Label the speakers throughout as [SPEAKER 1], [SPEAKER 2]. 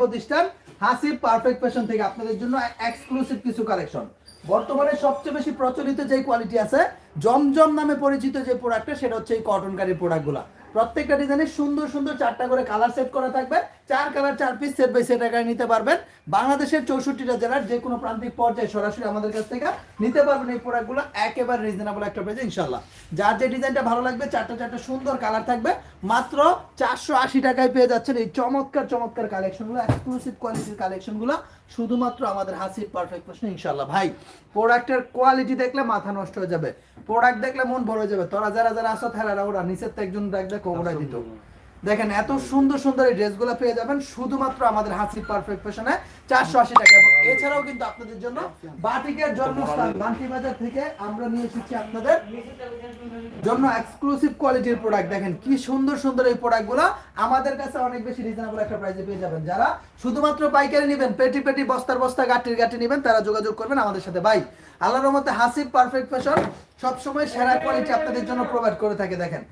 [SPEAKER 1] প্রতিষ্ঠান Hasib perfect fashion থেকে আপনাদের জন্য এক্সক্লুসিভ কিছু কালেকশন বর্তমানে সবচেয়ে বেশি প্রচলিত যে কোয়ালিটি আছে, জমজম নামে পরিচিত যে প্রোডাক্টটা সেটা হচ্ছে এই কটন কারি প্রোডাক্টগুলো প্রত্যেকটা ডিজাইনে সুন্দর সুন্দর চারটা করে কালার সেট করা থাকবে। চার কালার চার পিস সেট বাই সেট আকারে নিতে পারবেন। বাংলাদেশের চৌষট্টিটা জেলার যে কোনো প্রান্তিক পর্যায়ে সরাসরি আমাদের কাছ থেকে নিতে পারবেন এই প্রোডাক্টগুলো একেবারে রিজনেবল একটা প্রাইসে ইনশাল্লাহ যার যে ডিজাইনটা ভালো লাগবে চারটা চারটা সুন্দর কালার থাকবে। মাত্র চারশো আশি টাকায় পেয়ে যাচ্ছেন এই চমৎকার চমৎকার কালেকশনগুলো এক্সক্লুসিভ কোয়ালিটির কালেকশনগুলো শুধুমাত্র আমাদের হাসির পারফেক্ট প্রশ্ন ইনশাল্লাহ ভাই প্রোডাক্টের কোয়ালিটি দেখলে মাথা নষ্ট হয়ে যাবে। প্রোডাক্ট দেখলে মন ভরে যাবে। তোরা যারা যারা আসো থাকারা ওরা নিচের তো একজন দেখবে কোবরা দিত। দেখেন, এত সুন্দর সুন্দর এই ড্রেসগুলো পেয়ে যাবেন শুধুমাত্র আমাদের হাসি পারফেক্ট ফ্যাশনে চারশো আশি টাকা। এবং এছাড়াও কিন্তু আপনাদের জন্য বাটিকের জন্মস্থান, বান্টি বাজার থেকে আমরা নিয়ে এসেছি আপনাদের জন্য এক্সক্লুসিভ কোয়ালিটির প্রোডাক্ট দেখেন, কি সুন্দর সুন্দর এই প্রোডাক্টগুলো আমাদের কাছে অনেক বেশি রিজনেবল একটা প্রাইসে পেয়ে যাবেন। যারা শুধুমাত্র পাইকারি নেবেন, পেটি পেটি, বস্তার বস্তা গাটির গাটি নেবেন, তারা যোগাযোগ করবেন আমাদের সাথে। ভাই, আল্লাহর মতে হাসিব পারফেক্ট ফ্যাশন সবসময় সেরা কোয়ালিটি আপনাদের জন্য প্রোভাইড করে থাকে। দেখেন,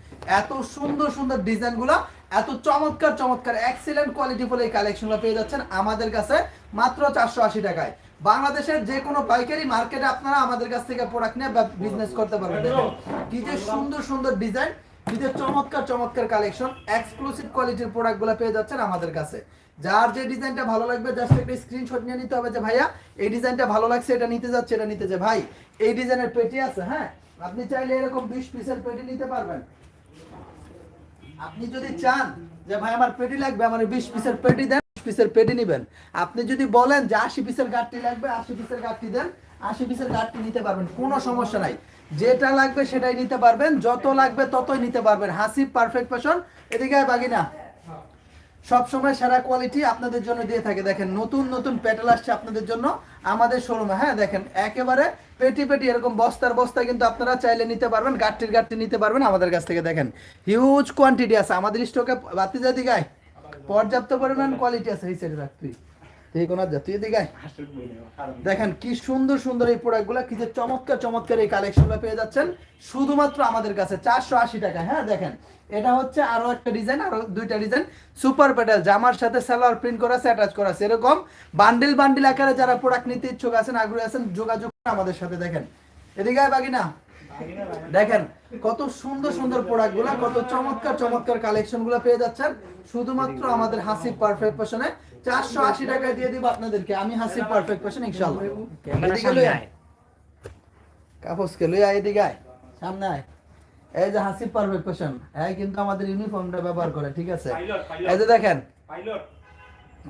[SPEAKER 1] এত সুন্দর সুন্দর ডিজাইনগুলো এত চমৎকার চমৎকার এক্সিলেন্ট কোয়ালিটি বলে এই কালেকশনগুলো পেয়ে যাচ্ছেন আমাদের কাছে মাত্র চারশো আশি টাকায়। বাংলাদেশের যে কোনো পাইকারি মার্কেটে আপনারা আমাদের কাছ থেকে প্রোডাক্ট নিয়ে বিজনেস করতে পারবেন। কি যে সুন্দর সুন্দর ডিজাইন যে চমৎকার চমৎকার কালেকশন এক্সক্লুসিভ কোয়ালিটির প্রোডাক্টগুলো পেয়ে যাচ্ছেন আমাদের কাছে। যার যে ডিজাইনটা ভালো লাগবে জাস্ট একটা স্ক্রিনশট নিয়ে নিতে হবে যে, ভাইয়া, এই ডিজাইনটা ভালো লাগছে, এটা নিতে যাচ্ছে, এটা নিতে যে, ভাই, এই ডিজাইনের পেটি আছে হ্যাঁ? আপনি চাইলে এরকম বিশ পিসের পেটি নিতে পারবেন। আপনি যদি চান যে ভাই আমার পেটি লাগবে, আমার বিশ পিসের পেটি দেন, বিশ পিসের পেটি নিবেন। আপনি যদি বলেন যে আশি পিসের গাঠটি লাগবে, আশি পিসের গাঠটি দেন, আশি পিসের গাঠটি নিতে পারবেন, কোনো সমস্যা নাই। যেটা লাগবে সেটাই নিতে পারবেন, যত লাগবে ততই নিতে পারবেন। হাসি পারফেক্ট পেশন এদিকে বাগিনা। সব সময় সেরা কোয়ালিটি আপনাদের জন্য দিয়ে থাকে। দেখেন, নতুন নতুন প্যাটেল আসছে আপনাদের জন্য, আমাদের শোরুমে হ্যাঁ দেখেন, একেবারে পেটি পেটি এরকম বস্তার বস্তা কিন্তু আপনারা চাইলে নিতে পারবেন গাঠটির গাঠটি নিতে পারবেন আমাদের কাছ থেকে, দেখেন। হিউজ কোয়ান্টিটি আছে। আমাদের স্টকে বাতি জাতি গায়, পর্যাপ্ত পরিমাণ কোয়ালিটি আছে এই রাখতে দেখেন কি সুন্দর সুন্দর এই প্রোডাক্টগুলো কি যে চমৎকার চমৎকার এই কালেকশনগুলো পেয়ে যাচ্ছেন। শুধুমাত্র আমাদের কাছে চারশো আশি টাকা। হ্যাঁ দেখেন এটা হচ্ছে আরও একটা ডিজাইন আরও দুইটা ডিজাইন সুপার প্যাটেল জামার সাথে সালোয়ার প্রিন্ট করা আছে অ্যাটাচ করা আছে। এরকম বান্ডিল বান্ডিল আকারে যারা প্রোডাক্ট নিতে ইচ্ছুক আছেন আগ্রহী আছেন যোগাযোগ আমাদের সাথে দেখেন। এদিকে আয় বাগিনা। দেখেন কত সুন্দর সুন্দর প্রোডাক্টগুলা কত চমৎকার চমৎকার কালেকশনগুলা পেয়ে যাচ্ছেন। শুধুমাত্র আমাদের হাসিব পারফেক্ট ফ্যাশনে চারশো আশি টাকায় দিয়ে দিব আপনাদেরকে। আমি হাসিব পারফেক্ট ইনশাল্লাহ এদিকে লই আয়। কাপসকে লই আয় এদিকে আয়। সামনে আয়। এই যে হাসিব পারফেক্ট এই কিন্তু আমাদের ইউনিফর্মটা ব্যবহার করে ঠিক আছে? এই যে দেখেন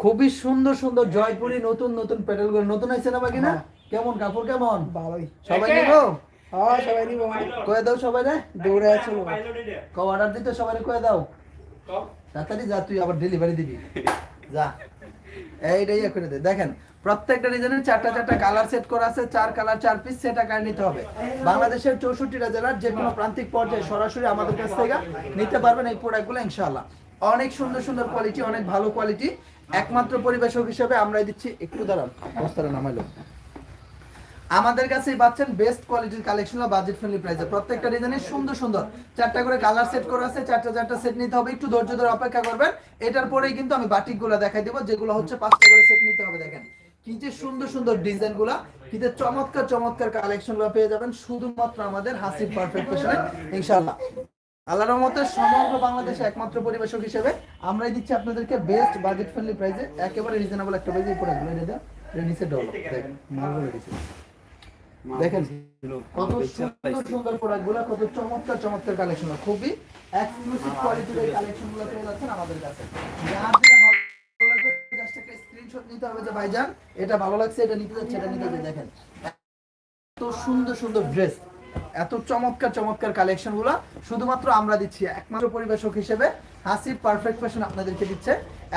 [SPEAKER 1] খুবই সুন্দর সুন্দর জয়পুরি নতুন নতুন প্যাটেল করে নতুন হয়েছে না বাকি না? কেমন কাপড় কেমন?
[SPEAKER 2] ভালোই।
[SPEAKER 1] সবাই নিব?
[SPEAKER 2] হ্যাঁ সবাই নিব।
[SPEAKER 1] কয়ে দাও সবাই রে।
[SPEAKER 2] দৌড়ে আছে
[SPEAKER 1] ক অর্ডার দিতে সবাই কয়ে দাও। তাড়াতাড়ি যা তুই আবার ডেলিভারি দিবি। যা। এইটাই করে দেয়। দেখেন, প্রত্যেকটা ডিজাইনের চারটা চারটা কালার সেট করা আছে, চার কালার চার পিস সেট আকার নিতে হবে। বাংলাদেশের চৌষট্টিটা জেলার যে কোনো প্রান্তিক পর্যায়ে সরাসরি আমাদের কাছ থেকে নিতে পারবেন এই প্রোডাক্টগুলো ইনশাআল্লাহ। অনেক সুন্দর সুন্দর কোয়ালিটি অনেক ভালো কোয়ালিটি একমাত্র পরিবেশক হিসেবে আমরা দিচ্ছি। একটু দাঁড়ান বস্তারা নামাইলো। আমাদের কাছেই পাচ্ছেন বেস্ট কোয়ালিটির কালেকশন বাজেট ফ্রেন্ডলি প্রাইসে প্রত্যেকটা ডিজাইনে সুন্দর সুন্দর। চারটা করে কালার সেট করা আছে, চারটা চারটা সেট নিতে হবে। একটু ধৈর্য ধরে অপেক্ষা করবেন। এটার পরেই কিন্তু আমি বাটিকগুলো দেখাই দেবো, যেগুলো হচ্ছে পাঁচটা করে সেট নিতে হবে, দেখেন। কি যে সুন্দর সুন্দর ডিজাইনগুলা যে চমৎকার চমৎকার কালেকশনগুলো পেয়ে যাবেন শুধুমাত্র আমাদের হাসিব পারফেক্ট ফ্যাশনে ইনশাআল্লাহ। আল্লাহর রহমতে সমগ্র বাংলাদেশে একমাত্র পরিবেশক হিসেবে আমরাই দিচ্ছি আপনাদেরকে বেস্ট বাজেট ফ্রেন্ডলি প্রাইসে একেবারে রিজনেবল একটা প্রাইসে পড়ে গেলো এটা এটা নিচে ডল দেখেন মার্বেল দিচ্ছে দেখেন কত সুন্দর সুন্দর কত চমৎকার চমৎকার কালেকশন খুবই এক্সক্লুসিভ কোয়ালিটির পেয়ে যাচ্ছেন আমাদের কাছে। যার যেটা ভালো লাগবে জাস্ট একটা স্ক্রিনশট নিতে হবে যে ভাইজান এটা ভালো লাগছে এটা নিতে যাচ্ছে এটা নিতে যাচ্ছে। দেখেন এত সুন্দর সুন্দর ড্রেস এত চমৎকার চমৎকার কালেকশনগুলো শুধুমাত্র আমরা দিচ্ছি। একমাত্র পরিবেশক হিসেবে হাসিব পারফেক্ট ফ্যাশন আপনাদেরকে দিচ্ছে।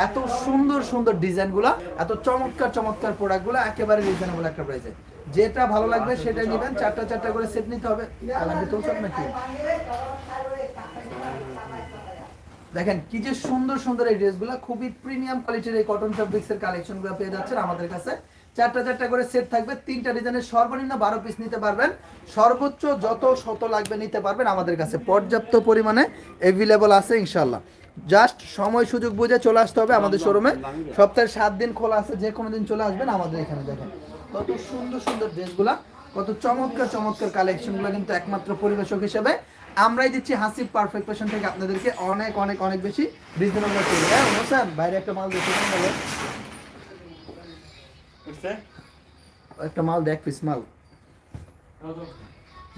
[SPEAKER 1] এত সুন্দর সুন্দর ডিজাইনগুলা এত চমৎকার চমৎকার প্রোডাক্টগুলো একেবারে রিজনেবল একটা প্রাইসে যেটা ভালো লাগবে সেটাই নেবেন। চারটা চারটা করে সেট নিতে হবে। নাকি? দেখেন কি যে সুন্দর সুন্দর এই ড্রেসগুলো। খুবই প্রিমিয়াম কোয়ালিটির এই কটন ফ্যাব্রিক্স এর কালেকশনগুলো পেয়ে যাচ্ছেন আমাদের কাছে। চারটা চারটা করে সেট থাকবে। তিনটা ডিজাইনের সর্বনিম্ন বারো পিস নিতে পারবেন। সর্বোচ্চ যত শত লাগবে নিতে পারবেন আমাদের কাছে। পর্যাপ্ত পরিমাণে অ্যাভেলেবল আছে ইনশাল্লাহ জাস্ট সময় সুযোগ বুঝে চলে আসতে হবে আমাদের শোরুমে সপ্তাহে সাত দিন খোলা আছে যে কোনো দিন চলে আসবেন আমাদের এখানে দেখেন। কত সুন্দর সুন্দর ড্রেসগুলা কত চমৎকার চমৎকার কালেকশনগুলো কিন্তু একমাত্র পরিবেশক হিসেবে। আমরাই দিচ্ছি হাসিব পারফেক্ট ফ্যাশন থেকে আপনাদেরকে অনেক অনেক অনেক বেশি রিজনেবল করে হ্যাঁ হোসেন বাইরে একটা মাল দেখে একটা মাল দেখ পিস মাল।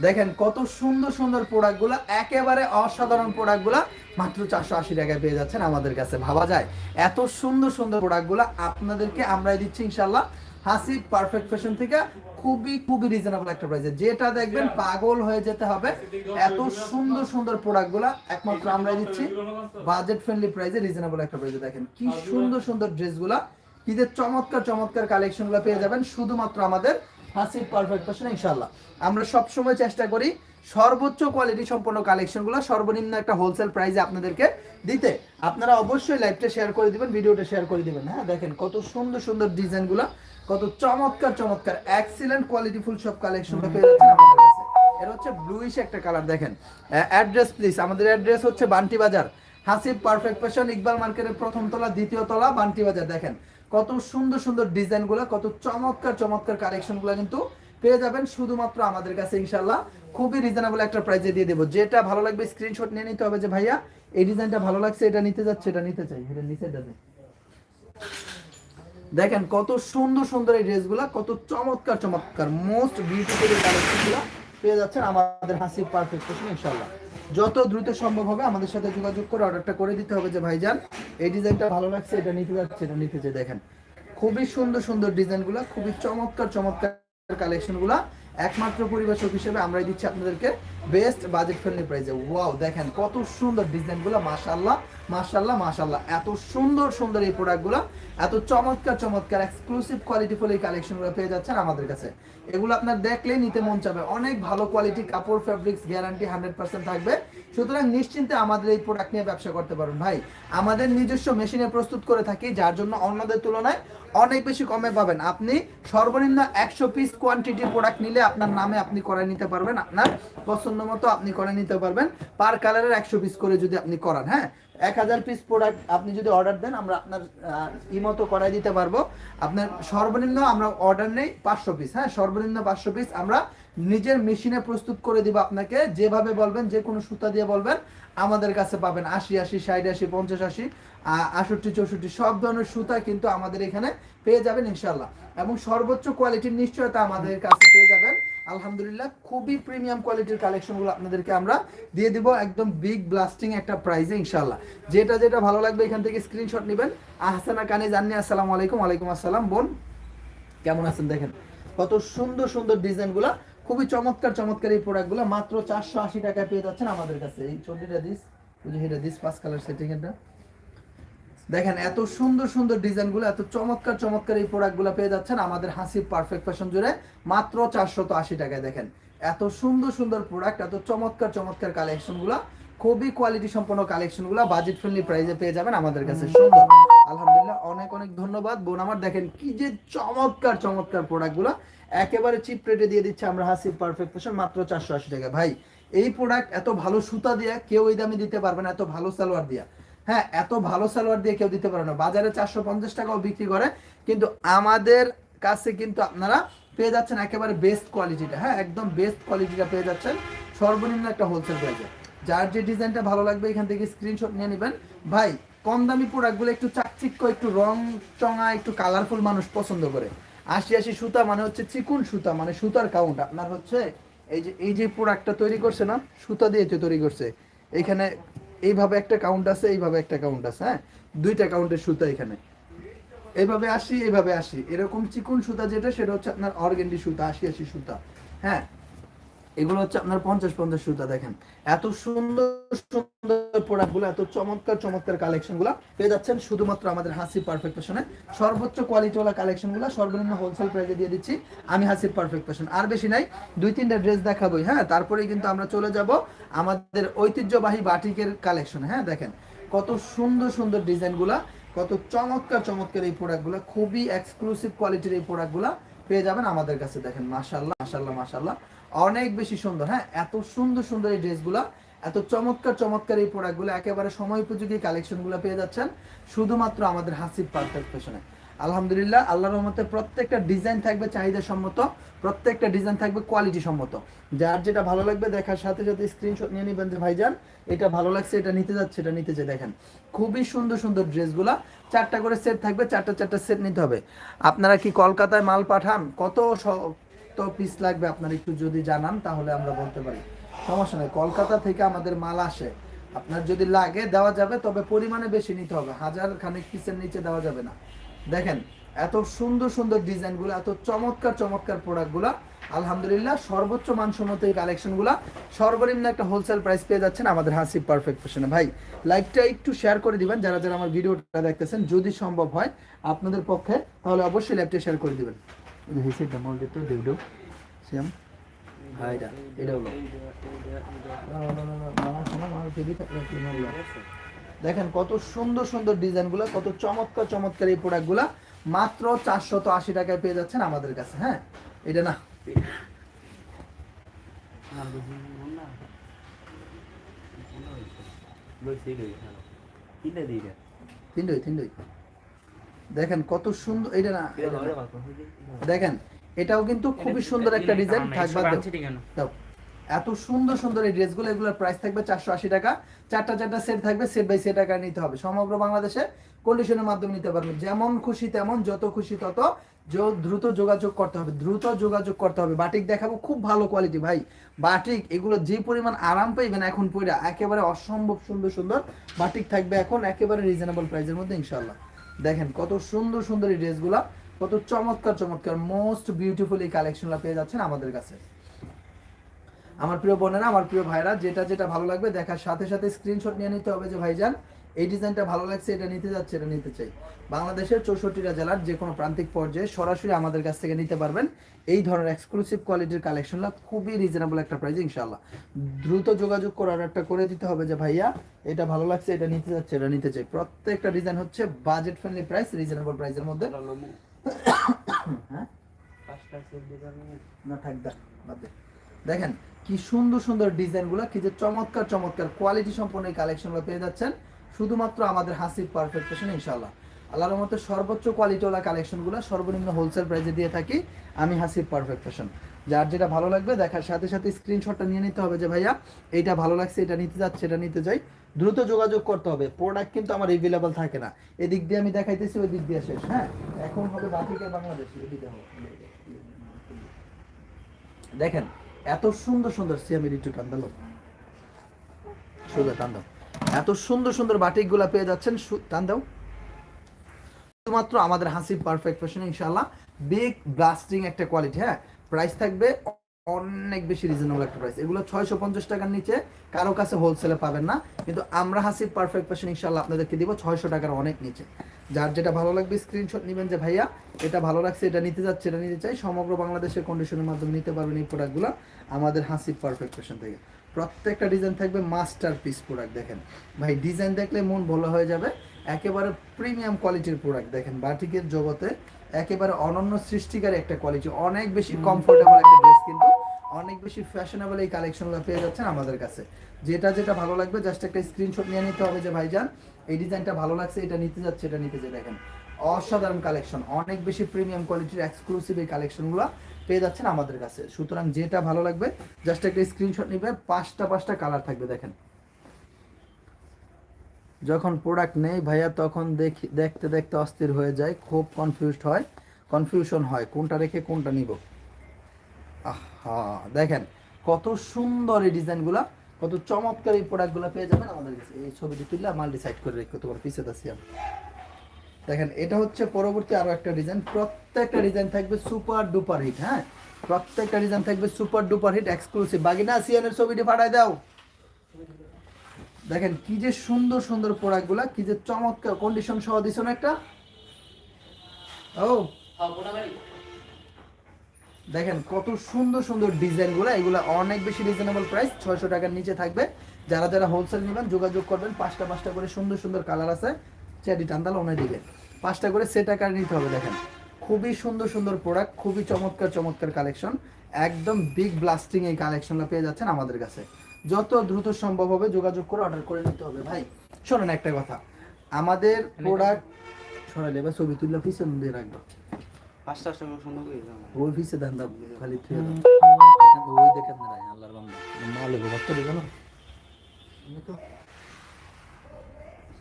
[SPEAKER 1] দেখেন কত সুন্দর সুন্দর প্রোডাক্টগুলো একেবারে অসাধারণ প্রোডাক্টগুলো মাত্র চারশো আশি টাকায় পেয়ে যাচ্ছেন আমাদের কাছে। ভাবা যায়? এত সুন্দর সুন্দর প্রোডাক্টগুলো আপনাদেরকে আমরাই দিচ্ছি ইনশাল্লাহ হাসি পারফেক্ট ফ্যাশন থেকে খুবই খুবই রিজনেবল একটা প্রাইসে যেটা দেখবেন পাগল হয়ে যেতে হবে, এত সুন্দর সুন্দর প্রোডাক্টগুলো একমাত্র আমরাই দিচ্ছি। বাজেট ফ্রেন্ডলি প্রাইসে রিজনেবল একটা প্রাইসে দেখেন। কি সুন্দর সুন্দর ড্রেসগুলা ঈদের চমৎকার চমৎকার কালেকশনগুলো পেয়ে যাবেন, শুধুমাত্র আমাদের হাসির পারফেক্ট ফ্যাশন ইনশাল্লাহ আমরা সব সময় চেষ্টা করি সর্বোচ্চ কোয়ালিটি সম্পন্ন কালেকশনগুলো সর্বনিম্ন একটা হোলসেল প্রাইসে আপনাদেরকে দিতে। আপনারা অবশ্যই লাইভটা শেয়ার করে দিবেন ভিডিওটা শেয়ার করে দিবেন। হ্যাঁ দেখেন কত সুন্দর সুন্দর ডিজাইনগুলো কত চমৎকার চমৎকার। এক্সিলেন্ট কোয়ালিটি ফুল সব কালেকশনগুলো পেয়ে যাচ্ছেন আমাদের কাছে। এটা হচ্ছে ব্লুইশ একটা কালার দেখেন। অ্যাড্রেস প্লিজ আমাদের অ্যাড্রেস হচ্ছে বান্টি বাজার। হাসিব পারফেক্ট ফ্যাশন ইকবাল মার্কেটের প্রথম তলা, দ্বিতীয় তলা, বান্টি বাজার, দেখেন। কত সুন্দর সুন্দর ডিজাইনগুলো, কত চমৎকার চমৎকার কালেকশনগুলো কিন্তু পেয়ে যাবেন শুধুমাত্র আমাদের কাছে ইনশাল্লাহ খুবই রিজনেবল একটা প্রাইজে দিয়ে দেবো। যেটা ভালো লাগবে স্ক্রিনশট নিয়ে নিতে হবে যে, ভাইয়া, এই ডিজাইনটা ভালো লাগছে, এটা নিতে যাচ্ছে, এটা নিতে চাই, এটা নিচে দেবে দেখেন কত সুন্দর সুন্দর এই ড্রেসগুলো, কত চমৎকার চমৎকার মোস্ট বিউটিফুল কালেকশনগুলো পেয়ে যাচ্ছেন আমাদের হাসি পারফেক্ট ফ্যাশন ইনশাল্লাহ যত দ্রুত সম্ভব হবে আমাদের সাথে যোগাযোগ করে অর্ডারটা করে দিতে হবে যে ভাইজান, এই ডিজাইনটা ভালো লাগছে, এটা নিতে যাচ্ছে, এটা নিতে চাই দেখেন। খুবই সুন্দর সুন্দর ডিজাইনগুলো, খুবই চমৎকার চমৎকার কালেকশনগুলো, একমাত্র পরিবেশক হিসেবে আমরাই দিচ্ছি আপনাদেরকে বেস্ট বাজেট ফ্রেন্ডলি প্রাইসে ওয়াও দেখেন কত সুন্দর ডিজাইনগুলো, মাশাআল্লাহ। মাশাআল্লাহ মাশাআল্লাহ। এত সুন্দর সুন্দর এই প্রোডাক্টগুলো এত চমৎকার চমৎকার এক্সক্লুসিভ কোয়ালিটি ফুল এই কালেকশনগুলো পেয়ে যাচ্ছেন আমাদের কাছে। এগুলো আপনার দেখলেই নিতে মন চাবে। অনেক ভালো কোয়ালিটি কাপড় ফ্যাব্রিক্স গ্যারান্টি হান্ড্রেড পার্সেন্ট থাকবে। সুতরাং নিশ্চিন্তে আমাদের এই প্রোডাক্ট নিয়ে ব্যবসা করতে পারবেন ভাই। আমাদের নিজস্ব মেশিনে প্রস্তুত করে থাকি, যার জন্য অন্যদের তুলনায় অনেক বেশি কমে পাবেন। আপনি সর্বনিম্ন একশো পিস কোয়ান্টিটির প্রোডাক্ট নিলে আপনার নামে আপনি করে নিতে পারবেন। আপনার পছন্দ মতো আপনি করে নিতে পারবেন। পার কালারের একশো পিস করে যদি আপনি করান হ্যাঁ? এক হাজার পিস প্রোডাক্ট আপনি যদি অর্ডার দেন, আমরা আপনার ই মতো করাই দিতে পারব। আপনার সর্বনিম্ন আমরা অর্ডার নেই, পাঁচশো পিস হ্যাঁ? সর্বনিম্ন পাঁচশো পিস আমরা নিজের মেশিনে প্রস্তুত করে দিব আপনাকে। যেভাবে বলবেন, যে কোনো সুতা দিয়ে বলবেন, আমাদের কাছে পাবেন আশি আশি, ষাট, আশি, পঞ্চাশ, আশি আষট্টি, চৌষট্টি, সব ধরনের সুতা কিন্তু আমাদের এখানে পেয়ে যাবেন ইনশাল্লাহ এবং সর্বোচ্চ কোয়ালিটির নিশ্চয়তা আমাদের কাছে পেয়ে যাবেন। আলহামদুলিল্লাহ, খুবই প্রিমিয়াম কোয়ালিটির কালেকশনগুলো আপনাদেরকে আমরা দিয়ে দিব। একদম বিগ ব্লাস্টিং একটা প্রাইজে ইনশাল্লাহ যেটা যেটা ভালো লাগবে, এখান থেকে স্ক্রিনশট নেবেন। আহসানা কানে জাননি, আসসালামু আলাইকুম, ওয়ালাইকুম আসসালাম। বোন, কেমন আছেন দেখেন? কত সুন্দর সুন্দর ডিজাইনগুলো খুবই চমৎকার চমৎকার এই প্রোডাক্টগুলো মাত্র চারশো আশি টাকায় পেয়ে যাচ্ছেন আমাদের কাছে। এই চটিটা দিস যে এটা দিস, পাঁচ কালার সেটিং এটা দেখেন, এত সুন্দর সুন্দর ডিজাইনগুলো, এত চমৎকার চমৎকার এই প্রোডাক্টগুলো পেয়ে যাচ্ছেন আমাদের হাসি পারফেক্ট ফ্যাশন জুড়ে মাত্র চারশত আশি টাকায় দেখেন। এত সুন্দর সুন্দর প্রোডাক্ট, এত চমৎকার চমৎকার কালেকশনগুলো, খুবই কোয়ালিটি সম্পন্ন কালেকশনগুলো বাজেট ফ্রেন্ডলি প্রাইসে পেয়ে যাবেন আমাদের কাছে। সুন্দর। আলহামদুলিল্লাহ, অনেক অনেক ধন্যবাদ। বোন আমার, দেখেন কি যে চমৎকার চমৎকার প্রোডাক্টগুলো, একেবারে চিপ রেটে দিয়ে দিচ্ছে আমরা হাসি পারফেক্ট ফ্যাশন, মাত্র চারশো আশি টাকা ভাই, এই প্রোডাক্ট এত ভালো সুতা দিয়ে কেউ এই দামে দিতে পারবে না, এত ভালো সালোয়ার দিয়া। হ্যাঁ এত ভালো সালোয়ার দিয়ে কেউ দিতে পারে না। বাজারে চারশো পঞ্চাশ টাকাও বিক্রি করে, কিন্তু আমাদের কাছে কিন্তু আপনারা পেয়ে যাচ্ছেন একেবারে বেস্ট কোয়ালিটিটা হ্যাঁ একদম বেস্ট কোয়ালিটিটা পেয়ে যাচ্ছেন। সর্বনিম্ন একটা হোলসেল প্রাইসে যার যে ডিজাইনটা ভালো লাগবে, এখান থেকে স্ক্রিনশট নিয়ে নেবেন। ভাই, কম দামি প্রোডাক্টগুলো একটু চাকচিক্য, একটু রং চঙা, একটু কালারফুল মানুষ পছন্দ করে। আশি আশি সুতা মানে হচ্ছে চিকুন সুতা মানে সুতার কাউন্ট আপনার হচ্ছে এই যে এই যে প্রোডাক্টটা তৈরি করছে না, সুতা দিয়ে তৈরি করছে, এখানে এইভাবে একটা কাউন্ট আছে, এইভাবে একটা কাউন্ট আছে হ্যাঁ? দুইটা কাউন্টের সুতা এখানে। এইভাবে আসি এইভাবে আসি। এরকম চিকন সুতা যেটা, সেটা হচ্ছে আপনার অর্গেন্ডি সুতা, আশি আশি সুতা হ্যাঁ? এগুলো হচ্ছে আপনার পঞ্চাশ পঞ্চাশ সুতা, দেখেন। এত সুন্দর সুন্দর প্রোডাক্টগুলো এত চমৎকার চমৎকার কালেকশনগুলো পেয়ে যাচ্ছেন শুধুমাত্র আমাদের হাসি পারফেক্ট ফ্যাশনে সর্বোচ্চ কোয়ালিটিওয়ালা কালেকশনগুলো সর্বনিম্ন হোলসেল প্রাইসে দিয়ে দিচ্ছি। আমি হাসির পারফেক্ট ফ্যাশন আর বেশি নাই, দুই তিনটা ড্রেস দেখাবোই হ্যাঁ? তারপরেই কিন্তু আমরা চলে যাব আমাদের ঐতিহ্যবাহী বাটিকের কালেকশন হ্যাঁ? দেখেন, কত সুন্দর সুন্দর ডিজাইন ডিজাইনগুলা কত চমৎকার চমৎকার এই প্রোডাক্ট প্রোডাক্টগুলো খুবই এক্সক্লুসিভ কোয়ালিটির এই প্রোডাক্ট প্রোডাক্টগুলো পেয়ে যাবেন আমাদের কাছে, দেখেন মাশাল্লাহ মাশাল্লাহ মাশাল্লাহ অনেক বেশি সুন্দর হ্যাঁ? এত সুন্দর সুন্দর এই ড্রেসগুলো, এত চমৎকার চমৎকার এই প্রোডাক্টগুলো, একেবারে সময় উপযোগী কালেকশনগুলো পেয়ে যাচ্ছেন শুধুমাত্র আমাদের হাসিব পারফেক্ট ফ্যাশনে আলহামদুলিল্লাহ আল্লাহ রহমতে প্রত্যেকটা ডিজাইন থাকবে চাহিদা সম্মত প্রত্যেকটা ডিজাইন থাকবে কোয়ালিটি সম্মত যার যেটা ভালো লাগবে দেখার সাথে সাথে স্ক্রিনশট নিয়ে নেবেন যে, ভাইজান, এটা ভালো লাগছে, এটা নিতে যাচ্ছে, এটা নিতে চাই। দেখেন, খুবই সুন্দর সুন্দর ড্রেসগুলা, চারটা করে সেট থাকবে, চারটা চারটা সেট নিতে হবে। আপনারা কি কলকাতায় মাল পাঠান? কত তো পিস লাগবে, আপনারা একটু যদি জানান, তাহলে আমরা বলতে পারি। সমস্যা নেই, কলকাতা থেকে আমাদের মাল আসে। আপনার যদি লাগে, দেওয়া যাবে, তবে পরিমাণে বেশি নিতে হবে। হাজার খানিক পিসের নিচে দেওয়া যাবে না। দেখেন, এত সুন্দর সুন্দর ডিজাইনগুলো এত চমৎকার চমৎকার প্রোডাক্টগুলো আলহামদুলিল্লাহ, সর্বোচ্চ মানসম্মত এই কালেকশনগুলো সর্বনিম্ন একটা হোলসেল প্রাইস পেয়ে যাচ্ছেন আমাদের হাসি পারফেক্ট ফ্যাশনে ভাই লাইভটা একটু শেয়ার করে দিবেন, যারা যারা আমার ভিডিওটা দেখতেছেন, যদি সম্ভব হয় আপনাদের পক্ষে, তাহলে অবশ্যই লাইভটা শেয়ার করে দিবেন। মলটা তো দেউ দেউ হ্যাঁ এটা এটা হলো? দেখেন কত সুন্দর সুন্দর ডিজাইনগুলো কত চমৎকার চমৎকার এই প্রোডাক্টগুলো মাত্র চারশত আশি টাকায় পেয়ে যাচ্ছেন আমাদের কাছে হ্যাঁ? এটা না। তিনটই তিনটই দেখেন কত সুন্দর এটা না দেখেন। এটাও কিন্তু খুবই সুন্দর একটা ডিজাইন থাকবে দাও। এত সুন্দর সুন্দর এই ড্রেসগুলো এগুলোর প্রাইস থাকবে চারশো আশি টাকা। চারটা চারটা সেট থাকবে সেট বাই সেট টাকা নিতে হবে। সমগ্র বাংলাদেশে কন্ডিশনের মাধ্যমে নিতে পারবেন। যেমন খুশি তেমন যত খুশি তত দ্রুত যোগাযোগ করতে হবে। দ্রুত যোগাযোগ করতে হবে। বাটিক দেখাবো খুব ভালো কোয়ালিটি ভাই। বাটিক এগুলো যে পরিমাণ আরাম পাইবেন এখন পরে একেবারে অসম্ভব সুন্দর সুন্দর বাটিক থাকবে এখন একেবারে রিজনেবল প্রাইসের মধ্যে ইনশাল্লাহ দেখেন কত সুন্দর সুন্দর এই ড্রেসগুলো, কত চমৎকার চমৎকার মোস্ট বিউটিফুল এই কালেকশনগুলো পেয়ে যাচ্ছেন আমাদের কাছে। আমার প্রিয় বোনেরা, আমার প্রিয় ভাইরা, যেটা যেটা ভালো লাগবে দেখার সাথে সাথে স্ক্রিনশট নিয়ে নিতে হবে যে ভাইজান। এই ডিজাইনটা ভালো লাগছে এটা নিতে যাচ্ছে এটা নিতে চাই। বাংলাদেশের চৌষট্টিটা জেলার যে কোনো প্রান্তিক পর্যায়ে সরাসরি আমাদের কাছ থেকে নিতে পারবেন। এই ধরনের এক্সক্লুসিভ কোয়ালিটির কালেকশনটা খুবই রিজনেবল একটা প্রাইস ইনশাল্লাহ দ্রুত যোগাযোগ করার একটা করে দিতে হবে যে ভাইয়া এটা ভালো লাগছে এটা নিতে যাচ্ছে এটা নিতে চাই। প্রত্যেকটা ডিজাইন হচ্ছে বাজেট ফ্রেন্ডলি প্রাইস রিজনেবল প্রাইসের মধ্যে হ্যাঁ? না থাক বাদ দে। দেখেন কি সুন্দর সুন্দর ডিজাইনগুলো কি যে চমৎকার চমৎকার কোয়ালিটি সম্পন্ন এই কালেকশনগুলো পেয়ে যাচ্ছেন। শুধুমাত্র আমাদের হাসিব পারফেক্ট ফ্যাশন ইনশাল্লাহ আল্লাহর মতো সর্বোচ্চ কোয়ালিটিওয়ালা কালেকশনগুলো সর্বনিম্ন হোলসেল প্রাইসে দিয়ে থাকি, আমি হাসিব পারফেক্ট ফ্যাশন যার যেটা ভালো লাগবে, দেখার সাথে সাথে স্ক্রিনশটটা নিয়ে নিতে হবে যে ভাইয়া, এইটা ভালো লাগছে, এটা নিতে যাচ্ছে, এটা নিতে যাই। দ্রুত যোগাযোগ করতে হবে প্রোডাক্ট কিন্তু আমার এভেলেবল থাকে না। এদিক দিয়ে আমি দেখাইতেছি, ওই দিক দিয়ে শেষ হ্যাঁ? এখন হবে বাকিকে বাংলাদেশ দেখেন, এত সুন্দর সুন্দর সিয়ামের একটু টান দিল সোজা টান দাও। এত সুন্দর সুন্দর বাটিকগুলা পেয়ে যাচ্ছেন। টান দাও। শুধুমাত্র আমাদের হাসিব পারফেক্ট ফ্যাশন ইনশাআল্লাহ। বিগ ব্লাস্টিং একটা কোয়ালিটি হ্যাঁ? প্রাইস থাকবে অনেক বেশি রিজনেবল একটা প্রাইস এগুলো ছয়শো পঞ্চাশ টাকার নিচে কারও কাছে হোলসেলে পাবেন না। কিন্তু আমরা হাসিব পারফেক্ট ফ্যাশন ইনশাআল্লাহ, আপনাদেরকে দিব ছয়শো টাকার অনেক নিচে। যার যেটা ভালো লাগবে স্ক্রিনশট নেবেন যে, ভাইয়া, এটা ভালো লাগছে, এটা নিতে যাচ্ছে, এটা নিতে চাই। সমগ্র বাংলাদেশের কন্ডিশনের মাধ্যমে নিতে পারবেন এই প্রোডাক্টগুলো আমাদের হাসি পারফেক্ট ফ্যাশন থেকে। প্রত্যেকটা ডিজাইন থাকবে মাস্টার পিস প্রোডাক্ট দেখেন। ভাই ডিজাইন দেখলে মন ভালো হয়ে যাবে। একেবারে প্রিমিয়াম কোয়ালিটির প্রোডাক্ট দেখেন বাটিকের জগতে একেবারে অনন্য সৃষ্টিকারী একটা কোয়ালিটি অনেক বেশি কমফোর্টেবল একটা ড্রেস কিন্তু অনেক বেশি ফ্যাশনেবল এই কালেকশনগুলো পেয়ে যাচ্ছেন আমাদের কাছে। যেটা যেটা ভালো লাগবে জাস্ট একটা স্ক্রিনশট নিয়ে নিতে হবে যে ভাইজান এই ডিজাইনটা ভালো লাগছে এটা নিতে যাচ্ছে এটা নিতে যে দেখেন। অসাধারণ কালেকশন অনেক বেশি প্রিমিয়াম কোয়ালিটির এক্সক্লুসিভ এই কালেকশনগুলো পেয়ে যাচ্ছেন আমাদের কাছে। সুতরাং যেটা ভালো লাগবে জাস্ট একটা স্ক্রিনশট নিবে, পাঁচটা পাঁচটা কালার থাকবে, দেখেন। যখন প্রোডাক্ট নেই ভাইয়া, তখন দেখি দেখতে দেখতে অস্থির হয়ে যায়, খুব কনফিউজড হয় কনফিউশন হয়, কোনটা রেখে কোনটা নিব। আহা, দেখেন, কত সুন্দর এই ডিজাইনগুলো কত চমৎকার এই প্রোডাক্টগুলো পেয়ে যাবেন আমাদের কাছে। এই ছবিটি তুললে মাল ডিসাইড করে রেখে তোমার পিছে আছি আমি। দেখেন, এটা হচ্ছে পরবর্তী আরও একটা ডিজাইন প্রত্যেকটা ডিজাইন থাকবে সুপার ডুপার হিট হ্যাঁ? প্রত্যেকটা ডিজাইন থাকবে সুপার ডুপার হিট এক্সক্লুসিভ বাগিনা সিয়ানের ছবিটি পাঠায় দাও। দেখেন, কি যে সুন্দর সুন্দর প্রোডাক্টগুলা কি যে চমৎকার কন্ডিশন সহ দিছো না একটা? ও। দেখেন, কত সুন্দর সুন্দর ডিজাইন ডিজাইনগুলো এগুলো অনেক বেশি রিজনেবল প্রাইস ছয়শো টাকার নিচে থাকবে। যারা যারা হোলসেল নেবেন, যোগাযোগ করবেন, পাঁচটা পাঁচটা করে সুন্দর সুন্দর কালার আছে। চেয়ারটি টান্দাল ওনার দিকে। পাঁচটা করে সেট আকার নিতে হবে দেখেন। খুবই সুন্দর সুন্দর প্রোডাক্ট খুবই চমৎকার চমৎকার কালেকশন একদম বিগ ব্লাস্টিং এই কালেকশনটা পেয়ে যাচ্ছেন আমাদের কাছে। যত দ্রুত সম্ভব হবে যোগাযোগ করে অর্ডার করে নিতে হবে ভাই। শোনেন একটা কথা। আমাদের প্রোডাক্ট সরালে এবার ছবি তুললে পিছন দিয়ে রাখব।
[SPEAKER 2] পাঁচটা টাকা সুন্দর করে।
[SPEAKER 1] ওই পিছে দেন খালি থুয়ে দাও। ওই দেখেন না আল্লাহর বান্দা। মালে ভক্ত দিবে না আমি তো মুন্ডাইছে না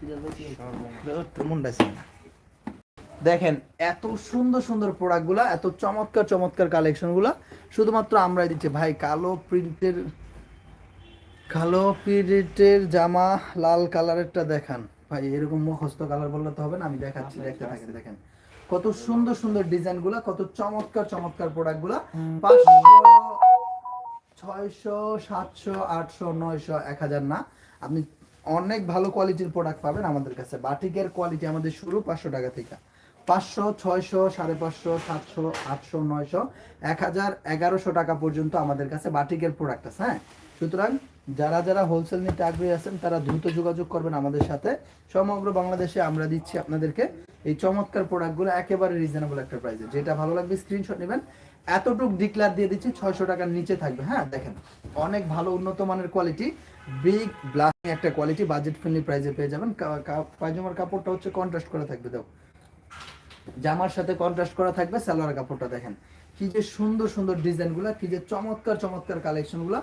[SPEAKER 1] দেখেন এত সুন্দর সুন্দর প্রোডাক্টগুলা এত চমৎকার চমৎকার কালেকশনগুলা। শুধুমাত্র আমরাই দিচ্ছি। ভাই কালো প্রিন্টের কালো প্রিন্টের জামা লাল কালারেরটা দেখান। ভাই এরকম মুখস্থ কালার বললে তো হবে না আমি দেখাচ্ছি দেখতে থাকেন দেখেন। কত সুন্দর সুন্দর ডিজাইনগুলা কত চমৎকার চমৎকার প্রোডাক্টগুলা পাঁচশো ছয়শো সাতশো আটশো নয়শো এক হাজার না। আপনি অনেক ভালো কোয়ালিটির প্রোডাক্ট পাবেন আমাদের কাছে। বাটিকের কোয়ালিটি আমাদের শুরু পাঁচশো টাকা থেকে। পাঁচশো, ছয়শো, সাড়ে পাঁচশো, সাতশো, আটশো, নয়শো, এক হাজার এগারোশো টাকা পর্যন্ত আমাদের কাছে বাটিকের প্রোডাক্ট আছে হ্যাঁ? সুতরাং যারা যারা হোলসেল নিতে আগ্রহী আছেন, তারা দ্রুত যোগাযোগ করবেন আমাদের সাথে। সমগ্র বাংলাদেশে আমরা দিচ্ছি আপনাদেরকে এই চমৎকার প্রোডাক্টগুলো একেবারে রিজনেবল একটা প্রাইসে যেটা ভালো লাগবে স্ক্রিনশট নেবেন। এতটুক ডিক্লার দিয়ে দিচ্ছি, ছয়শো টাকার নিচে থাকবে। হ্যাঁ দেখেন, অনেক ভালো উন্নত মানের কোয়ালিটি বিগ ব্লাস্টিং একটা কোয়ালিটি বাজেট ফ্রেন্ডলি প্রাইসে পেয়ে যাবেন। পায়জামার কাপড়টা হচ্ছে কন্ট্রাস্ট করা থাকবে দাও জামার সাথে কন্ট্রাস্ট করা থাকবে, সালোয়ার কাপড়টা দেখেন। কি যে সুন্দর সুন্দর ডিজাইনগুলো, কি যে চমৎকার চমৎকার কালেকশনগুলো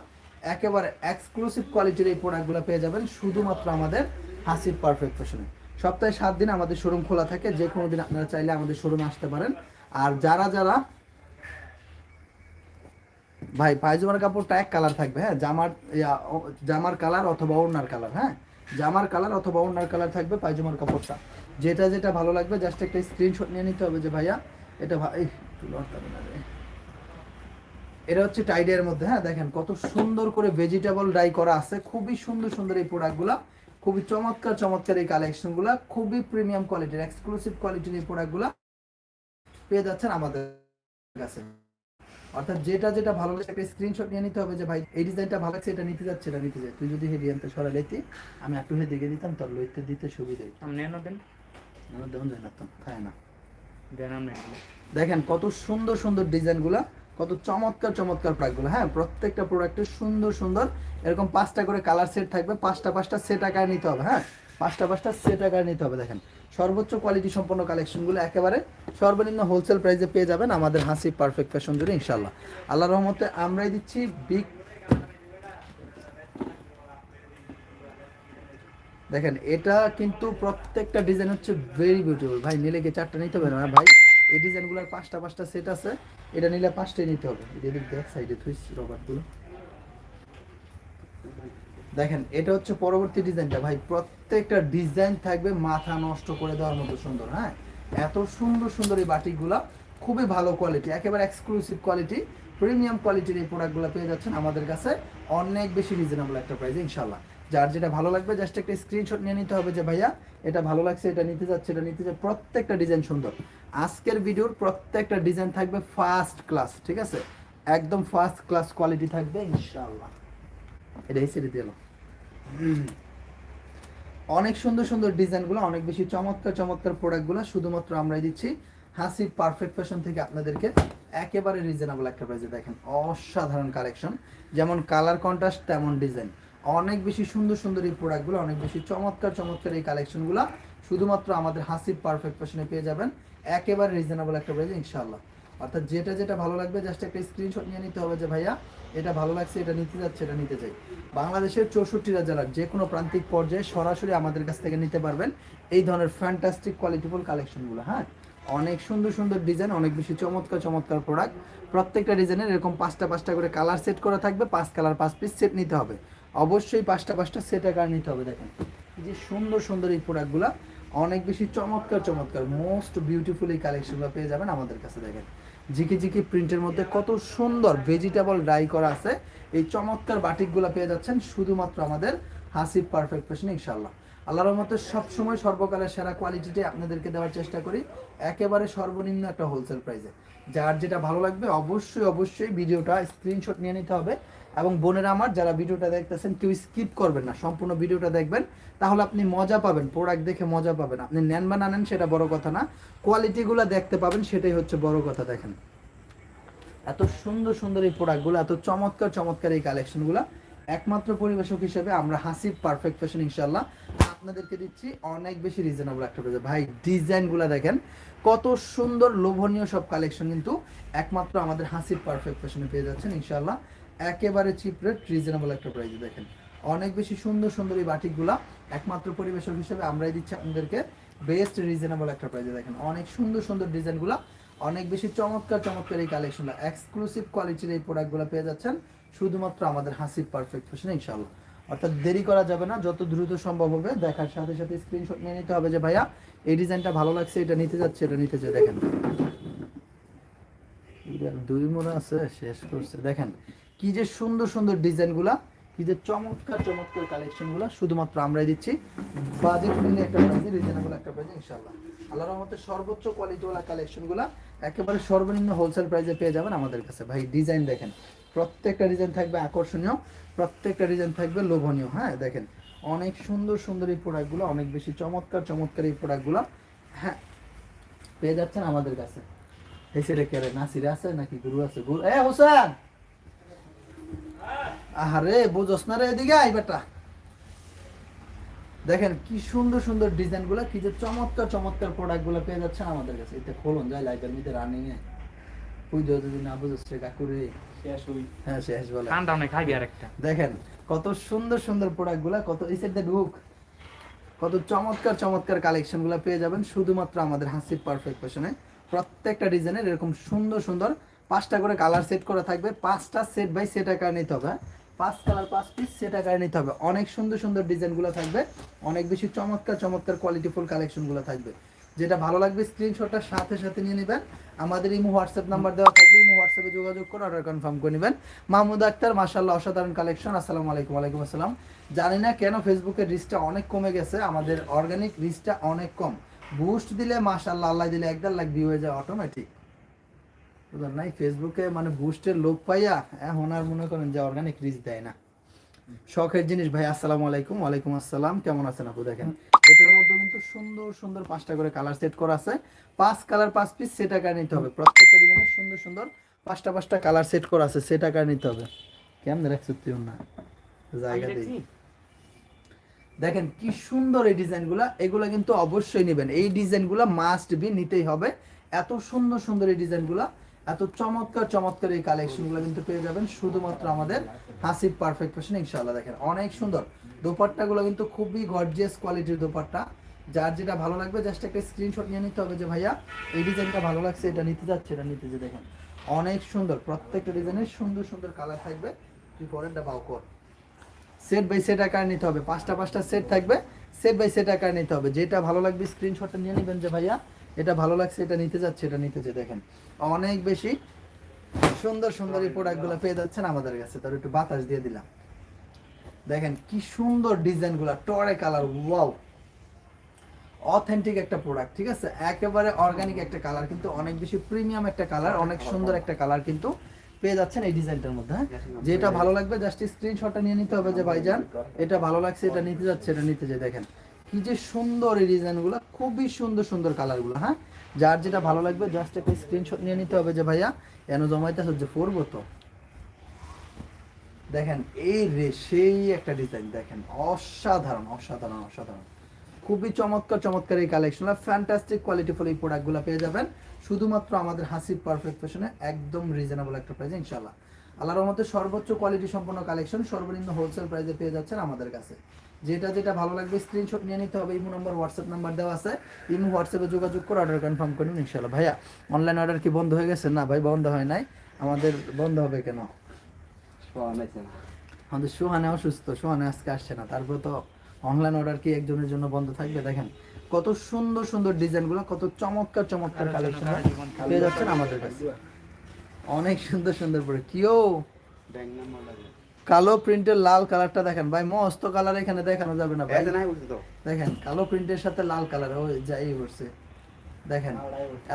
[SPEAKER 1] একেবারে এক্সক্লুসিভ কোয়ালিটির এই প্রোডাক্টগুলো পেয়ে যাবেন, শুধুমাত্র আমাদের হাসির পারফেক্ট ফ্যাশনে সপ্তাহে সাত দিন আমাদের শোরুম খোলা থাকে যে কোনো দিন আপনারা চাইলে আমাদের শোরুমে আসতে পারেন। আর যারা যারা ভাই, পায়জামার কাপড়টা এক কালার থাকবে হ্যাঁ? জামার জামার কালার অথবা ওড়নার কালার হ্যাঁ? জামার কালার অথবা ওড়নার কালার থাকবে পায়জামার কাপড়টা। যেটা যেটা ভালো লাগবে জাস্ট একটা স্ক্রিনশট নিয়ে নিতে হবে যে, ভাইয়া, এটা ভাই। এটা হচ্ছে টাইডের মধ্যে হ্যাঁ? দেখেন কত সুন্দর করে ভেজিটেবল ডাই করা আছে। খুবই সুন্দর সুন্দর এই প্রোডাক্টগুলা খুবই চমৎকার চমৎকার এই কালেকশনগুলা খুবই প্রিমিয়াম কোয়ালিটির এক্সক্লুসিভ কোয়ালিটির এই প্রোডাক্টগুলা পেয়ে যাচ্ছেন আমাদের কাছে। অর্থাৎ যেটা যেটা ভালো লাগছে একটা স্ক্রিনশট নিয়ে নিতে হবে যে ভাই এই ডিজাইনটা ভালো লাগছে এটা নিতে যাচ্ছে এটা নিতে যায় তুই যদি আনতে সরা লেতি আমি একটু হেদিকে দিকে দিতাম তোর লইতে দিতে সুবিধা হইতো।
[SPEAKER 2] আপনি এনে দেন।
[SPEAKER 1] আমার যায় না তো খায় না।
[SPEAKER 2] দেন
[SPEAKER 1] দেখেন কত সুন্দর সুন্দর ডিজাইনগুলো কত চমৎকার চমৎকার প্রোডাক্টগুলো হ্যাঁ প্রত্যেকটা প্রোডাক্টের সুন্দর সুন্দর এরকম পাঁচটা করে কালার সেট থাকবে পাঁচটা পাঁচটা সেট আকারে নিতে হবে হ্যাঁ? পাঁচটা পাঁচটা সেট আকারে নিতে হবে, দেখেন। সর্বোচ্চ কোয়ালিটি সম্পন্ন কালেকশনগুলো একেবারে সর্বনিম্ন হোলসেল প্রাইসে পেয়ে যাবেন আমাদের হাসি পারফেক্ট ফ্যাশন জুড়ে ইনশাল্লাহ আল্লাহ রহমতে আমরাই দিচ্ছি বিগ দেখেন, এটা কিন্তু প্রত্যেকটা ডিজাইন হচ্ছে ভেরি বিউটিফুল ভাই, নিলে কি চারটা নিতে হবে না ভাই? এই ডিজাইনগুলোর পাঁচটা পাঁচটা সেট আছে, এটা নিলে পাঁচটাই নিতে হবে। এদিক দেখ সাইডে থুইস রবারগুলো দেখেন, এটা হচ্ছে পরবর্তী ডিজাইনটা। ভাই, প্রত্যেকটা ডিজাইন থাকবে মাথা নষ্ট করে দেওয়ার মতো সুন্দর হ্যাঁ? এত সুন্দর সুন্দর এই বাটিকগুলা খুবই ভালো কোয়ালিটি একেবারে এক্সক্লুসিভ কোয়ালিটি প্রিমিয়াম কোয়ালিটির এই প্রোডাক্টগুলো পেয়ে যাচ্ছেন আমাদের কাছে অনেক বেশি রিজনেবল একটা প্রাইসে ইনশাল্লাহ যার যেটা ভালো লাগবে জাস্ট একটা স্ক্রিনশট নিয়ে নিতে হবে যে, ভাইয়া, এটা ভালো লাগছে, এটা নিতে যাচ্ছে, এটা নিতে যাচ্ছে। প্রত্যেকটা ডিজাইন সুন্দর। আজকের ভিডিওর প্রত্যেকটা ডিজাইন থাকবে ফার্স্ট ক্লাস ঠিক আছে? একদম ফার্স্ট ক্লাস কোয়ালিটি থাকবে ইনশাল্লাহ এটা হিসেবে দিল অনেক সুন্দর সুন্দর ডিজাইনগুলো অনেক বেশি চমৎকার চমৎকার প্রোডাক্টগুলো শুধুমাত্র আমরাই দিচ্ছি হাসি পারফেক্ট ফ্যাশন থেকে আপনাদেরকে একেবারে রিজনেবল একটা প্রাইসে দেখেন, অসাধারণ কালেকশন যেমন কালার কন্ট্রাস্ট তেমন ডিজাইন অনেক বেশি সুন্দর সুন্দর এই প্রোডাক্টগুলো অনেক বেশি চমৎকার চমৎকার এই কালেকশনগুলো শুধুমাত্র আমাদের হাসি পারফেক্ট ফ্যাশনে পেয়ে যাবেন, একেবারে রিজনেবল একটা প্রাইসে ইনশাল্লাহ অর্থাৎ যেটা যেটা ভালো লাগবে জাস্ট একটা স্ক্রিনশট নিয়ে নিতে হবে যে, ভাইয়া, এটা ভালো লাগছে, এটা নিতে যাচ্ছে, এটা নিতে চাই। বাংলাদেশের চৌষট্টিটা জেলার যে কোনো প্রান্তিক পর্যায়ে সরাসরি আমাদের কাছ থেকে নিতে পারবেন এই ধরনের ফ্যান্টাস্টিক কোয়ালিটিফুল কালেকশনগুলো হ্যাঁ? অনেক সুন্দর সুন্দর ডিজাইন অনেক বেশি চমৎকার চমৎকার প্রোডাক্ট প্রত্যেকটা ডিজাইনের এরকম পাঁচটা পাঁচটা করে কালার সেট করা থাকবে, পাঁচ কালার পাঁচ পিস সেট নিতে হবে। অবশ্যই পাঁচটা পাঁচটা সেট আকার নিতে হবে, দেখেন। যে সুন্দর সুন্দর এই প্রোডাক্টগুলো অনেক বেশি চমৎকার চমৎকার মোস্ট বিউটিফুল এই কালেকশনগুলো পেয়ে যাবেন আমাদের কাছে, দেখেন। জিকি জিকি প্রিন্টের মধ্যে কত সুন্দর ভেজিটেবল ড্রাই করা আছে। এই চমৎকার বাটিকগুলো পেয়ে যাচ্ছেন শুধুমাত্র আমাদের হাসিব পারফেক্ট ফ্যাশন ইনশাল্লাহ আল্লাহ রহমতে সবসময় সর্বকালের সেরা কোয়ালিটিটাই আপনাদেরকে দেওয়ার চেষ্টা করি। একেবারে সর্বনিম্ন একটা হোলসেল প্রাইসে যার যেটা ভালো লাগবে, অবশ্যই অবশ্যই ভিডিওটা স্ক্রিনশট নিয়ে নিতে হবে। এবং বোনেরা আমার, যারা ভিডিওটা দেখতেছেন, কেউ স্কিপ করবেন না, সম্পূর্ণ ভিডিওটা দেখবেন। তাহলে আপনি মজা পাবেন প্রোডাক্ট দেখে মজা পাবেন। আপনি নেন বা না নেন, সেটা বড় কথা না। কোয়ালিটিগুলো দেখতে পাবেন, সেটাই হচ্ছে বড় কথা, দেখেন। এত সুন্দর সুন্দর এই প্রোডাক্টগুলো এত চমৎকার চমৎকার এই কালেকশনগুলো একমাত্র পরিবেশক হিসেবে আমরা হাসিব পারফেক্ট ফ্যাশন ইনশাল্লাহ আপনাদেরকে দিচ্ছি অনেক বেশি রিজনেবল একটা প্রাইসে ভাই ডিজাইনগুলো দেখেন, কত সুন্দর, লোভনীয় সব কালেকশন কিন্তু একমাত্র আমাদের হাসিব পারফেক্ট ফ্যাশনে পেয়ে যাচ্ছেন ইনশাল্লাহ একেবারে চিপ রেট রিজনেবল একটা প্রাইসে দেখেন। অনেক বেশি সুন্দর সুন্দর এই বাটিকগুলা, একমাত্র পরিবেশক হিসেবে আমরাই দিচ্ছি আপনাদেরকে বেস্ট রিজনেবল একটা প্রাইসে দেখেন। অনেক সুন্দর সুন্দর ডিজাইনগুলা, অনেক বেশি চমৎকার চমৎকার এই কালেকশনটা এক্সক্লুসিভ কোয়ালিটির এই প্রোডাক্টগুলো পেয়ে যাচ্ছেন শুধুমাত্র আমাদের হাসিব পারফেক্ট ফ্যাশনে ইনশাল্লাহ অর্থাৎ দেরি করা যাবে না, যত দ্রুত সম্ভব হবে, দেখার সাথে সাথে স্ক্রিনশট নিয়ে নিতে হবে যে, ভাইয়া, এই ডিজাইনটা ভালো লাগছে, এটা নিতে যাচ্ছে, এটা নিতে চাই দেখেন। দুই মনে আছে, শেষ করছে। দেখেন কি যে সুন্দর সুন্দর ডিজাইনগুলা, কি যে চমৎকার চমৎকার কালেকশনগুলো শুধুমাত্র আমরাই দিচ্ছি। বাজেট মিলে একটা প্রাইসে রিজনেবল একটা প্রাইসে ইনশাআল্লাহ। আল্লাহর রহমতে সর্বোচ্চ কোয়ালিটিওয়ালা কালেকশনগুলো একেবারে সর্বনিম্ন হোলসেল প্রাইসে পেয়ে যাবেন আমাদের কাছে। ভাই ডিজাইন দেখেন, প্রত্যেকটা ডিজাইন থাকবে আকর্ষণীয়, প্রত্যেকটা ডিজাইন থাকবে লোভনীয় হ্যাঁ দেখেন। অনেক সুন্দর সুন্দর এই প্রোডাক্টগুলো অনেক বেশি চমৎকার চমৎকার এই প্রোডাক্টগুলো হ্যাঁ পেয়ে যাচ্ছেন আমাদের কাছে। এই সেটা কে নাসির আছে নাকি, গুরু আছে? গুরু এ, হোসেন! আহারে বুঝোস না রে এদিকে আই বেটা। দেখেন কি সুন্দর সুন্দর ডিজাইনগুলা কি যে চমৎকার চমৎকার প্রোডাক্টগুলো পেয়ে যাচ্ছেন আমাদের কাছে। এতে খোলন যায় লাইটার মধ্যে রানিং এ। তুই যদি না বুঝোস রে কাকুরে।
[SPEAKER 2] শেষ হই।
[SPEAKER 1] হ্যাঁ শেষ বলে।
[SPEAKER 2] কানটাও নেই খাইবি আর একটা
[SPEAKER 1] দেখেন কত সুন্দর সুন্দর প্রোডাক্টগুলা কত এই সাইডে ঢুক। কত চমৎকার চমৎকার কালেকশনগুলা পেয়ে যাবেন শুধুমাত্র আমাদের হাসিব পারফেক্ট ফ্যাশনে প্রত্যেকটা ডিজাইনের এরকম সুন্দর সুন্দর পাঁচটা করে কালার সেট করা থাকবে। পাঁচটা সেট বাই সেট আকারে নিতে হবে হ্যাঁ? পাঁচ কালার পাঁচ পিস সেট আকারে নিতে হবে। অনেক সুন্দর সুন্দর ডিজাইনগুলো থাকবে। অনেক বেশি চমৎকার চমৎকার কোয়ালিটিফুল কালেকশনগুলো থাকবে। যেটা ভালো লাগবে স্ক্রিনশটটা সাথে সাথে নিয়ে নেবেন। আমাদের ইমো হোয়াটসঅ্যাপ নাম্বার দেওয়া থাকবে। ইমো হোয়াটসঅ্যাপে যোগাযোগ করে অর্ডার কনফার্ম করে নেবেন। মাহমুদ আক্তার মাশাল্লাহ অসাধারণ কালেকশন আসসালামু আলাইকুম, ওয়ালাইকুম আসসালাম। জানি না কেন ফেসবুকের রিচটা অনেক কমে গেছে। আমাদের অর্গানিক রিচটা অনেক কম। বুস্ট দিলে মাশাল্লাহ আল্লাহ দিলে একদম লাখ ভিউ হয়ে যায় অটোমেটিক বুঝলেন নাই ফেসবুকে মানে বুস্টের লোক পাইয়া এখন আর মনে করেন যে অর্গানিক রিচ দেয় না। শখের জিনিস ভাই আসসালামু আলাইকুম ওয়ালাইকুম আসসালাম কেমন আছেন আপু দেখেন? এটার মধ্যে কিন্তু সুন্দর সুন্দর পাঁচটা করে কালার সেট করা আছে। পাঁচ কালার পাঁচ পিস সেট আকার নিতে হবে। প্রত্যেকটা ডিজাইনের সুন্দর সুন্দর পাঁচটা পাঁচটা কালার সেট করা আছে সেট আকার নিতে হবে। কেমন রাখছো তুই না জায়গা দিই দেখেন কি সুন্দর এই ডিজাইনগুলো এগুলো কিন্তু অবশ্যই নেবেন। এই ডিজাইনগুলো মাস্ট বি নিতেই হবে। এত সুন্দর সুন্দর এই ডিজাইনগুলো এত চমৎকার চমৎকার এই কালেকশনগুলো কিন্তু পেয়ে যাবেন। শুধুমাত্র আমাদের হাসিব পারফেক্ট ফ্যাশন ইনশাআল্লাহ দেখেন, অনেক সুন্দর। দোপাট্টাগুলো কিন্তু খুবই গর্জিয়াস কোয়ালিটির দোপাট্টা। যার যেটা ভালো লাগবে জাস্ট একটা স্ক্রিনশট নিয়ে নিতে হবে যে, ভাইয়া, এই ডিজাইনটা ভালো লাগছে, এটা নিতে যাচ্ছে, এটা নিতে যে দেখেন। অনেক সুন্দর, প্রত্যেকটা ডিজাইনের সুন্দর সুন্দর কালার থাকবে। তুই পরেরটা বাউ কর। সেট বাই সেট আকার নিতে হবে, পাঁচটা পাঁচটা সেট থাকবে। সেট বাই সেট আকার নিতে হবে। যেটা ভালো লাগবে স্ক্রিনশটটা নিয়ে নেবেন যে, ভাইয়া এটা ভালো লাগছে, এটা নিতে যাচ্ছে, এটা নিতে যে দেখেন। অনেক বেশি সুন্দর সুন্দর এই প্রোডাক্টগুলো পেয়ে যাচ্ছেন আমাদের কাছে। তার একটু বাতাস দিয়ে দিলাম। দেখেন কি সুন্দর ডিজাইনগুলো, টরে কালার, ওয়াও। অথেন্টিক একটা প্রোডাক্ট ঠিক আছে? একেবারে অর্গানিক একটা কালার, কিন্তু অনেক বেশি প্রিমিয়াম একটা কালার, অনেক সুন্দর একটা কালার কিন্তু পেয়ে যাচ্ছেন এই ডিজাইনটার মধ্যে হ্যাঁ? যেটা ভালো লাগবে জাস্ট স্ক্রিনশটটা নিয়ে নিতে হবে যে ভাইজান, এটা ভালো লাগছে, এটা নিতে যাচ্ছে, এটা নিতে যে দেখেন। কি যে সুন্দর এই ডিজাইনগুলো, খুবই সুন্দর সুন্দর কালারগুলো হ্যাঁ? যার যেটা ভালো লাগবে জাস্ট একটা স্ক্রিনশট নিয়ে নিতে হবে যে ভাইয়া এন জমাইতে হচ্ছে পড়ব তো। দেখেন, এই রে, সেই একটা ডিজাইন দেখেন, অসাধারণ অসাধারণ অসাধারণ। খুবই চমৎকার চমৎকার এই কালেকশন ফ্যান্টাস্টিক কোয়ালিটিফুল এই প্রোডাক্টগুলো পেয়ে যাবেন। শুধুমাত্র আমাদের হাসিব পারফেক্ট ফ্যাশনে একদম রিজনেবল একটা প্রাইসে ইনশাল্লাহ আল্লাহর রহমতে সর্বোচ্চ কোয়ালিটি সম্পন্ন কালেকশন সর্বনিম্ন হোলসেল প্রাইসে পেয়ে যাচ্ছেন আমাদের কাছে। যেটা যেটা ভালো লাগবে স্ক্রিনশট নিয়ে নিতে হবে। ইমো নম্বর হোয়াটসঅ্যাপ নাম্বার দেওয়া আছে। ইমো হোয়াটসঅ্যাপে যোগাযোগ করে অর্ডার কনফার্ম করুন ইনশাল্লাহ ভাইয়া অনলাইন অর্ডার কি বন্ধ হয়ে গেছে? না ভাই বন্ধ হয় নাই। আমাদের বন্ধ হবে কেন? আমাদের সোহানে অসুস্থ। সোহানে আজকে আসছে না। তারপর তো অনলাইন অর্ডার কি একজনের জন্য বন্ধ থাকবে? দেখেন কত সুন্দর সুন্দর ডিজাইনগুলো কত চমৎকার চমৎকার কালেকশন পেয়ে যাচ্ছেন আমাদের কাছে। অনেক সুন্দর সুন্দর পরে কিও
[SPEAKER 2] ব্যাংক নাম্বার
[SPEAKER 1] কালো প্রিন্টের লাল কালারটা দেখেন। ভাই মস্ত কালার এখানে দেখানো যাবে না ভাই। দেখেন কালো প্রিন্টের সাথে লাল কালার ওই যাই করছে দেখেন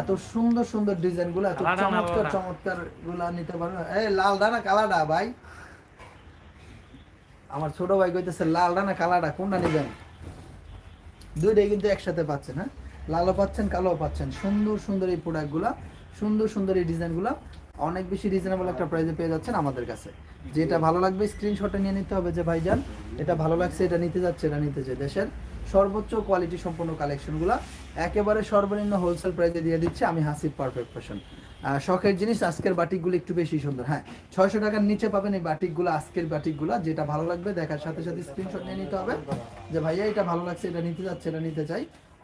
[SPEAKER 1] এত সুন্দর সুন্দর ডিজাইনগুলো এত চমৎকার চমৎকারগুলা নিতে পারবে। এই লাল ডানা কালারটা ভাই। আমার ছোট ভাই কইতেছে লালটা না কালাটা কোনটা নেবেন? দুইটাই কিন্তু একসাথে পাচ্ছেন হ্যাঁ? লালও পাচ্ছেন কালোও পাচ্ছেন। সুন্দর সুন্দর এই প্রোডাক্টগুলা সুন্দর সুন্দর এই ডিজাইনগুলা। অনেক বেশি রিজনেবল একটা প্রাইসে পেয়ে যাচ্ছেন আমাদের কাছে। যেটা ভালো লাগবে স্ক্রিনশটে নিয়ে নিতে হবে যে ভাইজান, এটা ভালো লাগছে, এটা নিতে যাচ্ছে, এটা নিতে চাই দেশের সর্বোচ্চ কোয়ালিটি সম্পন্ন কালেকশনগুলো একেবারে সর্বনিম্ন হোলসেল প্রাইসে দিয়ে দিচ্ছে আমি হাসিব পারফেক্ট ফ্যাশন শখের জিনিস, আজকের বাটিকগুলো একটু বেশি সুন্দর হ্যাঁ। ছয়শো টাকার নিচে পাবেন এই বাটিকগুলো, আজকের বাটিকগুলো, যেটা ভালো লাগবে, দেখার সাথে সাথে স্ক্রিনশট নিয়ে নিতে হবে যে ভাইয়া, এটা ভালো লাগছে, এটা নিতে যাচ্ছে, এটা নিতে চাই।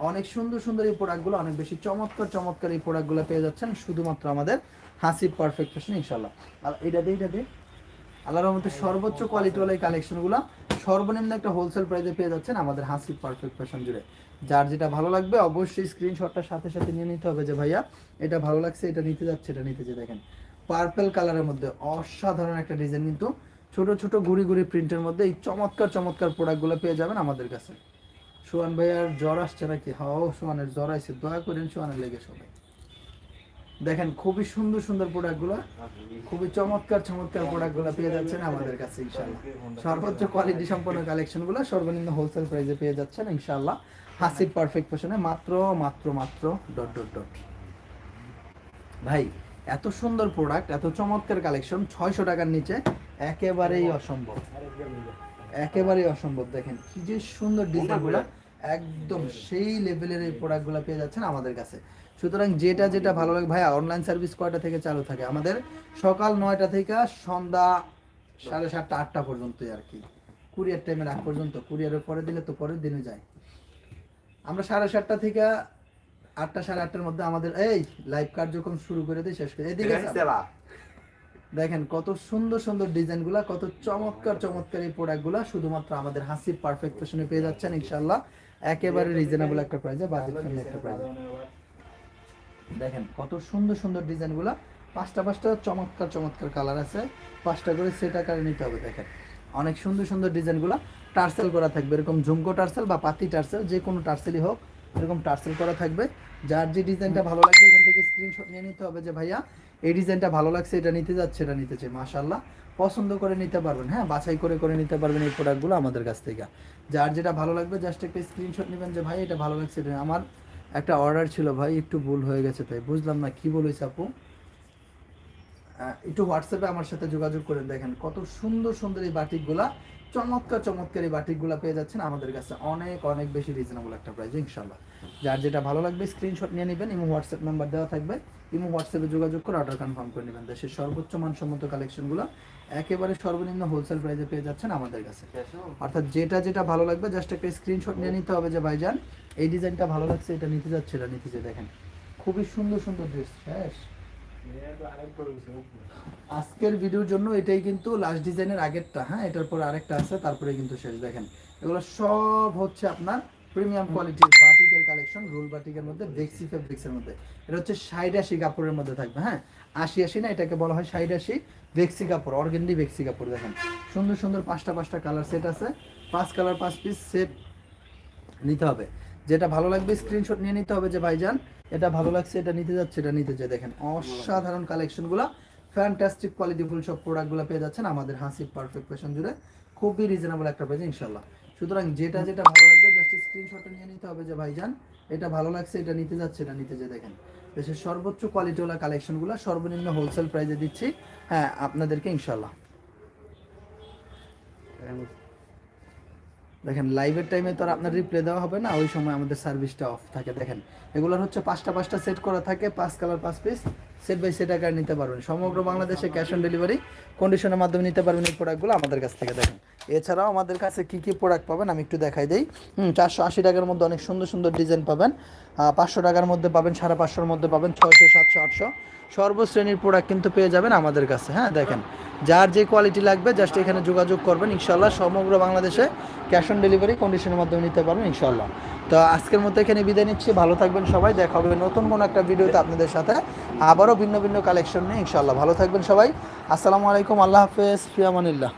[SPEAKER 1] অনেক সুন্দর সুন্দর এই প্রোডাক্টগুলো অনেক বেশি চমৎকার চমৎকার এই প্রোডাক্টগুলো পেয়ে যাচ্ছেন, শুধুমাত্র আমাদের হাসিব পারফেক্ট ফ্যাশন ইনশাল্লাহ আর এটা দিয়ে এটা দিয়ে। আল্লাহর রহমতে সর্বোচ্চ কোয়ালিটিওয়ালা এই কালেকশনগুলো সর্বনিম্ন একটা হোলসেল প্রাইসে পেয়ে যাচ্ছেন আমাদের হাসিব পারফেক্ট ফ্যাশন জুড়ে। যার যেটা ভালো লাগবে অবশ্যই স্ক্রিনশটটার সাথে সাথে নিয়ে নিতে হবে যে ভাইয়া, এটা ভালো লাগছে, এটা নিতে যাচ্ছে, এটা নিতে যে দেখেন। পার্পল কালারের মধ্যে অসাধারণ একটা ডিজাইন কিন্তু ছোট ছোট গুড়ি গুড়ি প্রিন্টের মধ্যে এই চমৎকার চমৎকার প্রোডাক্টগুলো পেয়ে যাবেন আমাদের কাছে। সোহান ভাইয়ার জ্বর আসছে নাকি? হাও সোহানের জ্বর আসছে দয়া করেন সোহানের লেগে সবাই। দেখেন, খুবই সুন্দর সুন্দর প্রোডাক্টগুলো খুবই চমৎকার চমৎকার প্রোডাক্টগুলো পেয়ে যাচ্ছেন আমাদের কাছে ইনশাল্লাহ সর্বোচ্চ কোয়ালিটি সম্পন্ন কালেকশনগুলো সর্বনিম্ন হোলসেল প্রাইসে পেয়ে যাচ্ছেন ইনশাল্লাহ হাসিব পারফেক্ট ফ্যাশনে মাত্র মাত্র মাত্র ডট ডট ডট ভাই, এত সুন্দর প্রোডাক্ট এত চমৎকার কালেকশন ছয়শো টাকার নিচে একেবারেই অসম্ভব। একেবারেই অসম্ভব, দেখেন, কি যে সুন্দর ডিজাইনগুলো একদম সেই লেভেলের এই প্রোডাক্টগুলো পেয়ে যাচ্ছেন আমাদের কাছে। সুতরাং যেটা যেটা ভালো লাগে ভাইয়া অনলাইন সার্ভিস কয়টা থেকে চালু থাকে? আমাদের সকাল নয়টা থেকে সন্ধ্যা সাড়ে সাতটা আটটা পর্যন্তই আর কি। কুরিয়ার টাইমের আগ পর্যন্ত। কুরিয়ারের পরে দিলে তো পরের দিনে যায়। আমরা সাড়ে সাতটা থেকে আটটা সাড়ে আটটার মধ্যে আমাদের এই লাইভ কার্যক্রম শুরু করে দিই শেষ করে এদিকে। দেখেন কত সুন্দর সুন্দর ডিজাইনগুলা কত চমৎকার চমৎকার এই প্রোডাক্ট প্রোডাক্টগুলা শুধুমাত্র আমাদের হাসিব পারফেক্ট পেয়ে যাচ্ছেন ইনশাল্লাহ একেবারে রিজনেবল একটা প্রাইসে বাজেট একটা প্রাইসে দেখেন কত সুন্দর সুন্দর ডিজাইনগুলা। পাঁচটা পাঁচটা চমৎকার চমৎকার কালার আছে। পাঁচটা করে সেট আকারে নিতে হবে, দেখেন। অনেক সুন্দর সুন্দর ডিজাইনগুলা। টার্সেল করা থাকবে, এরকম ঝুমকো টার্সেল বা পাতি টার্সেল, যে কোনো টার্সেলই হোক, এরকম টার্সেল করা থাকবে। যার যে ডিজাইনটা ভালো লাগবে, এখান থেকে স্ক্রিনশট নিয়ে নিতে হবে যে, ভাইয়া, এই ডিজাইনটা ভালো লাগছে, এটা নিতে যাচ্ছে, এটা নিতে চাই। মাশাল্লাহ পছন্দ করে নিতে পারবেন হ্যাঁ? বাছাই করে করে নিতে পারবেন এই প্রোডাক্টগুলো আমাদের কাছ থেকে। যার যেটা ভালো লাগবে জাস্ট একটা স্ক্রিনশট নেবেন যে ভাই এটা ভালো লাগছে, এটা আমার একটা অর্ডার ছিল, ভাই, একটু ভুল হয়ে গেছে তাই। বুঝলাম না, কি বলেছ আপু? একটু হোয়াটসঅ্যাপে আমার সাথে যোগাযোগ করে দেখেন কত সুন্দর সুন্দর এই বাটিকগুলা। চমৎকার চমৎকার এই বাটিকগুলা পেয়ে যাচ্ছেন। আমাদের কাছে অনেক অনেক বেশি রিজনেবল একটা প্রাইস ইনশাল্লাহ যার যেটা ভালো লাগবে স্ক্রিনশট নিয়ে নেবেন ইমো হোয়াটসঅ্যাপ নাম্বার দেওয়া থাকবে। ইমো হোয়াটসঅ্যাপে যোগাযোগ করে অর্ডার কনফার্ম করে নেবেন। দেশের সর্বোচ্চ মানসম্মত কালেকশনগুলো একেবারে সর্বনিম্ন হোলসেল প্রাইসে পেয়ে যাচ্ছেন আমাদের কাছে। অর্থাৎ যেটা যেটা ভালো লাগবে জাস্ট একটা স্ক্রিনশট নিয়ে নিতে হবে যে ভাইজান এই ডিজাইনটা ভালো লাগছে এটা নিতে যাচ্ছে। এটা নিতে চাই দেখেন খুবই সুন্দর সুন্দর ড্রেস শেষ। আজকের ভিডিওর জন্য এটাই কিন্তু লাস্ট ডিজাইনের আগেরটা হ্যাঁ? এটার পর আরেকটা আছে তারপরে কিন্তু শেষ। দেখেন এগুলো সব হচ্ছে আপনার প্রিমিয়াম কোয়ালিটির বাটিকের কালেকশন রোল বাটিকের মধ্যে বেক্সি ফেব্রিক্সের মধ্যে। এটা হচ্ছে ষাট আশি কাপড়ের মধ্যে থাকবে হ্যাঁ? আশি আশি না এটাকে বলা হয় ষাট আশি বেক্সি কাপড় অর্গেন্ডি বেক্সি কাপড় দেখেন। সুন্দর সুন্দর পাঁচটা পাঁচটা কালার সেট আছে। পাঁচ কালার পাঁচ পিস সেট নিতে হবে। যেটা ভালো লাগবে স্ক্রিনশট নিয়ে নিতে হবে যে ভাইজান, এটা ভালো লাগছে, এটা নিতে যাচ্ছে, এটা নিতে চাই দেখেন, অসাধারণ কালেকশনগুলো ফ্যান্টাস্টিক কোয়ালিটিফুল সব প্রোডাক্টগুলো পেয়ে যাচ্ছেন আমাদের হাসিব পারফেক্ট ফ্যাশন জুড়ে। খুবই রিজনেবল একটা প্রাইস ইনশাল্লাহ সুতরাং যেটা যেটা ভালো লাগবে জাস্ট স্ক্রিনশটে নিয়ে নিতে হবে যে ভাইজান, এটা ভালো লাগছে, এটা নিতে যাচ্ছে, এটা নিতে যে দেখেন। দেশের সর্বোচ্চ কোয়ালিটিওয়ালা কালেকশনগুলো সর্বনিম্ন হোলসেল প্রাইসে দিচ্ছি। হ্যাঁ আপনাদেরকে ইনশাল্লাহ দেখেন লাইভের টাইমে তো আর আপনার রিপ্লে দেওয়া হবে না, ওই সময় আমাদের সার্ভিসটা অফ থাকে, দেখেন। এগুলোর হচ্ছে পাঁচটা পাঁচটা সেট করা থাকে, পাঁচ কালার পাঁচ পিস সেট বাই সেট আকার নিতে পারবেন। সমগ্র বাংলাদেশে ক্যাশ অন ডেলিভারি কন্ডিশনের মাধ্যমে নিতে পারবেন এই প্রোডাক্টগুলো আমাদের কাছ থেকে, দেখেন। এছাড়াও আমাদের কাছে কি কি প্রোডাক্ট পাবেন আমি একটু দেখাই দিই। চারশো আশি টাকার মধ্যে অনেক সুন্দর সুন্দর ডিজাইন পাবেন। পাঁচশো টাকার মধ্যে পাবেন, সাড়ে পাঁচশোর মধ্যে পাবেন, ছয়শো, সাতশো, আটশো। সর্বশ্রেণীর প্রোডাক্ট কিন্তু পেয়ে যাবেন আমাদের কাছে হ্যাঁ দেখেন। যার যে কোয়ালিটি লাগবে জাস্ট এখানে যোগাযোগ করবেন ইনশাল্লাহ সমগ্র বাংলাদেশে ক্যাশ অন ডেলিভারি কন্ডিশনের মাধ্যমে নিতে পারবেন ইনশাল্লাহ তো আজকের মতো এখানে বিদায় নিচ্ছি, ভালো থাকবেন সবাই, দেখা হবে নতুন কোনো একটা ভিডিওতে আপনাদের সাথে। আবারও ভিন্ন ভিন্ন কালেকশন নিয়ে ইনশাল্লাহ ভালো থাকবেন সবাই। আসসালামু আলাইকুম, আল্লাহ হাফেজ, ফিয়ামানিল্লাহ।